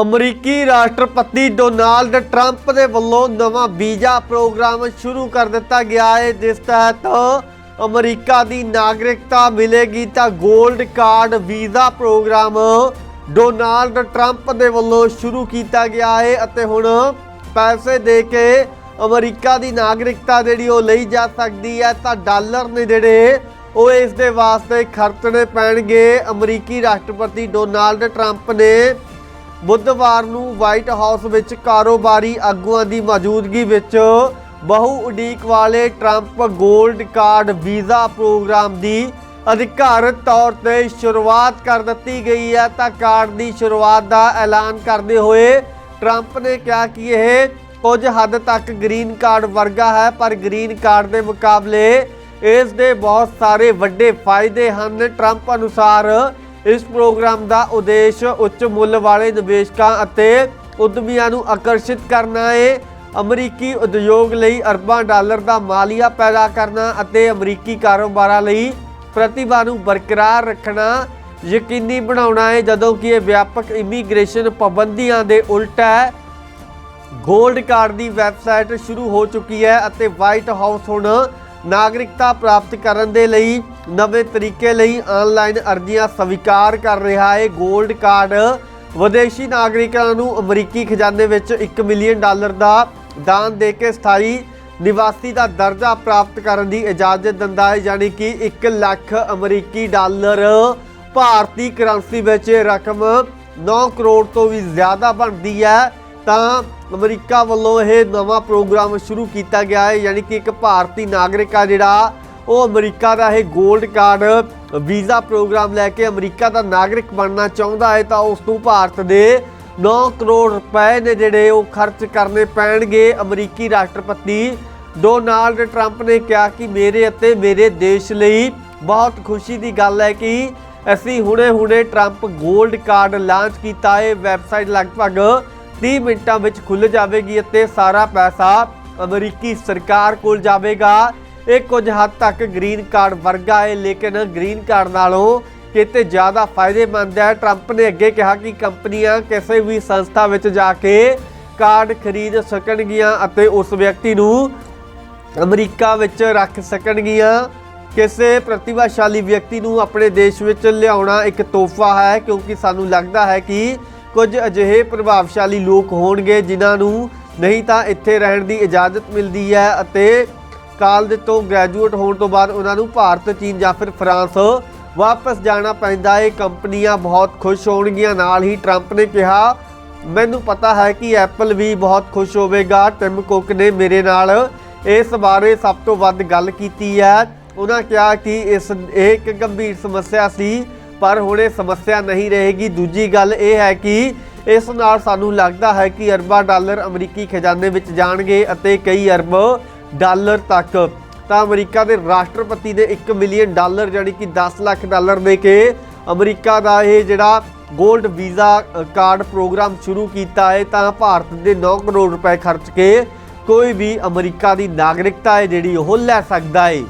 ਅਮਰੀਕੀ ਰਾਸ਼ਟਰਪਤੀ Donald Trump ਦੇ ਵੱਲੋਂ ਨਵਾਂ ਵੀਜ਼ਾ ਪ੍ਰੋਗਰਾਮ ਸ਼ੁਰੂ ਕਰ ਦਿੱਤਾ ਗਿਆ ਹੈ, ਜਿਸ ਤਹਿਤ ਅਮਰੀਕਾ ਦੀ ਨਾਗਰਿਕਤਾ ਮਿਲੇਗੀ ਤਾਂ 골ਡ card visa program Donald Trump ਦੇ ਵੱਲੋਂ ਸ਼ੁਰੂ ਕੀਤਾ ਗਿਆ ਹੈ ਅਤੇ ਹੁਣ ਪੈਸੇ ਦੇ ਕੇ ਅਮਰੀਕਾ ਦੀ ਨਾਗਰਿਕਤਾ ਜਿਹੜੀ ਉਹ ਲਈ ਜਾ ਸਕਦੀ ਹੈ, ਤਾਂ ਡਾਲਰ ਨੇ ਜਿਹੜੇ ਉਹ ਇਸ ਦੇ ਵਾਸਤੇ ਖਰਚਣੇ ਪੈਣਗੇ। ਅਮਰੀਕੀ ਰਾਸ਼ਟਰਪਤੀ ਡੋਨਾਲਡ ਟਰੰਪ ਨੇ ਬੁੱਧਵਾਰ ਨੂੰ ਵਾਈਟ ਹਾਊਸ ਵਿੱਚ ਕਾਰੋਬਾਰੀ ਆਗੂਆਂ ਦੀ ਮੌਜੂਦਗੀ ਵਿੱਚ ਬਹੁ ਉਡੀਕ ਵਾਲੇ ਟਰੰਪ 골ਡ ਕਾਰਡ ਵੀਜ਼ਾ ਪ੍ਰੋਗਰਾਮ ਦੀ ਅਧਿਕਾਰਤ ਤੌਰ ਤੇ ਸ਼ੁਰੂਆਤ ਕਰ ਦਿੱਤੀ ਗਈ ਹੈ। ਤਾਂ ਕਾਰਡ ਦੀ ਸ਼ੁਰੂਆਤ ਦਾ ਐਲਾਨ ਕਰਦੇ ਹੋਏ ਟਰੰਪ ਨੇ ਕਿਹਾ ਕਿ ਇਹ ਕੁਝ ਹੱਦ ਤੱਕ ਗ੍ਰੀਨ ਕਾਰਡ ਵਰਗਾ ਹੈ, ਪਰ ਗ੍ਰੀਨ ਕਾਰਡ ਦੇ ਮੁਕਾਬਲੇ ਇਸ ਦੇ ਬਹੁਤ ਸਾਰੇ ਵੱਡੇ ਫਾਇਦੇ ਹਨ। ਟਰੰਪ ਅਨੁਸਾਰ ਇਸ ਪ੍ਰੋਗਰਾਮ ਦਾ ਉਦੇਸ਼ ਉੱਚ ਮੁੱਲ ਵਾਲੇ ਨਿਵੇਸ਼ਕਾਂ ਅਤੇ ਉਦਮੀਆਂ ਨੂੰ ਆਕਰਸ਼ਿਤ ਕਰਨਾ ਹੈ ਅਮਰੀਕੀ ਉਦਯੋਗ ਲਈ ਅਰਬਾਂ ਡਾਲਰ ਦਾ ਮਾਲੀਆ ਪੈਦਾ ਕਰਨਾ ਅਤੇ ਅਮਰੀਕੀ ਕਾਰੋਬਾਰਾਂ ਲਈ ਪ੍ਰਤਿਭਾ ਨੂੰ ਬਰਕਰਾਰ ਰੱਖਣਾ ਯਕੀਨੀ ਬਣਾਉਣਾ ਹੈ ਜਦੋਂ ਕਿ ਇਹ ਵਿਆਪਕ ਇਮੀਗ੍ਰੇਸ਼ਨ ਪਾਬੰਦੀਆਂ ਦੇ ਉਲਟ ਹੈ। ਗੋਲਡ ਕਾਰਡ ਦੀ ਵੈਬਸਾਈਟ ਸ਼ੁਰੂ ਹੋ ਚੁੱਕੀ ਹੈ ਅਤੇ ਵਾਈਟ ਹਾਊਸ ਹੁਣ ਨਾਗਰਿਕਤਾ ਪ੍ਰਾਪਤ ਕਰਨ ਦੇ ਲਈ ਨਵੇਂ ਤਰੀਕੇ ਲਈ ਆਨਲਾਈਨ ਅਰਜ਼ੀਆਂ ਸਵੀਕਾਰ ਕਰ ਰਿਹਾ ਹੈ। 골ਡ ਕਾਰਡ ਵਿਦੇਸ਼ੀ ਨਾਗਰਿਕਾਂ ਨੂੰ ਅਮਰੀਕੀ ਖਜ਼ਾਨੇ ਵਿੱਚ 1 ਮਿਲੀਅਨ ਡਾਲਰ ਦਾ ਦਾਨ ਦੇ ਕੇ ਸਥਾਈ ਨਿਵਾਸੀ ਦਾ ਦਰਜਾ ਪ੍ਰਾਪਤ ਕਰਨ ਦੀ ਇਜਾਜ਼ਤ ਦਿੰਦਾ ਹੈ। ਯਾਨੀ ਕਿ 1 ਲੱਖ ਅਮਰੀਕੀ ਡਾਲਰ ਭਾਰਤੀ ਕਰੰਸੀ ਵਿੱਚ ਰਕਮ 9 ਕਰੋੜ ਤੋਂ ਵੀ ਜ਼ਿਆਦਾ ਬਣਦੀ ਹੈ। ਤਾਂ ਅਮਰੀਕਾ ਵੱਲੋਂ ਇਹ ਨਵਾਂ ਪ੍ਰੋਗਰਾਮ ਸ਼ੁਰੂ ਕੀਤਾ ਗਿਆ ਹੈ। ਯਾਨੀ ਕਿ ਇੱਕ ਭਾਰਤੀ ਨਾਗਰਿਕ ਆ ਜਿਹੜਾ ਉਹ ਅਮਰੀਕਾ ਦਾ ਇਹ 골ਡ ਕਾਰਡ ਵੀਜ਼ਾ ਪ੍ਰੋਗਰਾਮ ਲੈ ਕੇ ਅਮਰੀਕਾ ਦਾ ਨਾਗਰਿਕ ਬਣਨਾ ਚਾਹੁੰਦਾ ਹੈ ਤਾਂ ਉਸ ਨੂੰ ਭਾਰਤ ਦੇ 9 ਕਰੋੜ ਰੁਪਏ ਨੇ ਜਿਹੜੇ ਉਹ ਖਰਚ ਕਰਨੇ ਪੈਣਗੇ। ਅਮਰੀਕੀ ਰਾਸ਼ਟਰਪਤੀ ਡੋਨਾਲਡ ਟਰੰਪ ਨੇ ਕਿਹਾ ਕਿ ਮੇਰੇ ਅਤੇ ਮੇਰੇ ਦੇਸ਼ ਲਈ ਬਹੁਤ ਖੁਸ਼ੀ ਦੀ ਗੱਲ ਹੈ ਕਿ ਅਸੀਂ ਹੁਣੇ-ਹੁਣੇ ਟਰੰਪ 골ਡ ਕਾਰਡ ਲਾਂਚ ਕੀਤਾ। ਹੈ ਵੈਬਸਾਈਟ ਲਗਭਗ 30 ਮਿੰਟਾਂ ਵਿੱਚ ਖੁੱਲ ਜਾਵੇਗੀ ਅਤੇ ਸਾਰਾ ਪੈਸਾ ਅਮਰੀਕੀ ਸਰਕਾਰ ਕੋਲ ਜਾਵੇਗਾ। ਇਹ ਕੁਝ ਹੱਦ ਤੱਕ ਗ੍ਰੀਨ ਕਾਰਡ ਵਰਗਾ ਹੈ, ਲੇਕਿਨ ਗ੍ਰੀਨ ਕਾਰਡ ਨਾਲੋਂ ਕਿਤੇ ਜ਼ਿਆਦਾ ਫਾਇਦੇਮੰਦ ਹੈ। ਟਰੰਪ ਨੇ ਅੱਗੇ ਕਿਹਾ ਕਿ ਕੰਪਨੀਆਂ ਕਿਸੇ ਵੀ ਸੰਸਥਾ ਵਿੱਚ ਜਾ ਕੇ ਕਾਰਡ ਖਰੀਦ ਸਕਣਗੀਆਂ ਅਤੇ ਉਸ ਵਿਅਕਤੀ ਨੂੰ ਅਮਰੀਕਾ ਵਿੱਚ ਰੱਖ ਸਕਣਗੀਆਂ। ਕਿਸੇ ਪ੍ਰਤਿਭਾਸ਼ਾਲੀ ਵਿਅਕਤੀ ਨੂੰ ਆਪਣੇ ਦੇਸ਼ ਵਿੱਚ ਲਿਆਉਣਾ ਇੱਕ ਤੋਹਫਾ ਹੈ, ਕਿਉਂਕਿ ਸਾਨੂੰ ਲੱਗਦਾ ਹੈ ਕਿ ਕੁਝ ਅਜਿਹੇ ਪ੍ਰਭਾਵਸ਼ਾਲੀ ਲੋਕ ਹੋਣਗੇ ਜਿਨ੍ਹਾਂ ਨੂੰ ਨਹੀਂ ਤਾਂ ਇੱਥੇ ਰਹਿਣ ਦੀ ਇਜਾਜ਼ਤ ਮਿਲਦੀ ਹੈ ਅਤੇ ਕਾਲਜ ਤੋਂ ਗ੍ਰੈਜੂਏਟ ਹੋਣ ਤੋਂ ਬਾਅਦ ਉਹਨਾਂ ਨੂੰ ਭਾਰਤ, ਚੀਨ ਜਾਂ ਫਿਰ ਫਰਾਂਸ ਵਾਪਸ ਜਾਣਾ ਪੈਂਦਾ ਹੈ। ਕੰਪਨੀਆਂ ਬਹੁਤ ਖੁਸ਼ ਹੋਣਗੀਆਂ। ਨਾਲ ਹੀ ਟਰੰਪ ਨੇ ਕਿਹਾ, ਮੈਨੂੰ ਪਤਾ ਹੈ ਕਿ ਐਪਲ ਵੀ ਬਹੁਤ ਖੁਸ਼ ਹੋਵੇਗਾ। ਟਿਮ ਕੁੱਕ ਨੇ ਮੇਰੇ ਨਾਲ ਇਸ ਬਾਰੇ ਸਭ ਤੋਂ ਵੱਧ ਗੱਲ ਕੀਤੀ ਹੈ। ਉਹਨਾਂ ਕਿਹਾ ਕਿ ਇਸ, ਇਹ ਇੱਕ ਗੰਭੀਰ ਸਮੱਸਿਆ ਸੀ, ਪਰ ਹੁਣ ਇਹ ਸਮੱਸਿਆ ਨਹੀਂ ਰਹੇਗੀ। ਦੂਜੀ ਗੱਲ ਇਹ ਹੈ ਕਿ ਇਸ ਨਾਲ ਸਾਨੂੰ ਲੱਗਦਾ ਹੈ ਕਿ ਅਰਬਾਂ ਡਾਲਰ ਅਮਰੀਕੀ ਖਜ਼ਾਨੇ ਵਿੱਚ ਜਾਣਗੇ ਅਤੇ ਕਈ ਅਰਬ ਡਾਲਰ ਤੱਕ। ਤਾਂ ਅਮਰੀਕਾ ਦੇ ਰਾਸ਼ਟਰਪਤੀ ਨੇ 1 ਮਿਲੀਅਨ ਡਾਲਰ ਜਾਨੀ ਕਿ 10 ਲੱਖ ਡਾਲਰ ਦੇ ਕੇ ਅਮਰੀਕਾ ਦਾ ਇਹ ਜਿਹੜਾ 골ਡ ਵੀਜ਼ਾ ਕਾਰਡ ਪ੍ਰੋਗਰਾਮ ਸ਼ੁਰੂ ਕੀਤਾ ਹੈ, ਤਾਂ ਭਾਰਤ ਦੇ 9 ਕਰੋੜ ਰੁਪਏ ਖਰਚ ਕੇ ਕੋਈ ਵੀ ਅਮਰੀਕਾ ਦੀ ਨਾਗਰਿਕਤਾ ਹੈ ਜਿਹੜੀ ਉਹ ਲੈ ਸਕਦਾ ਹੈ।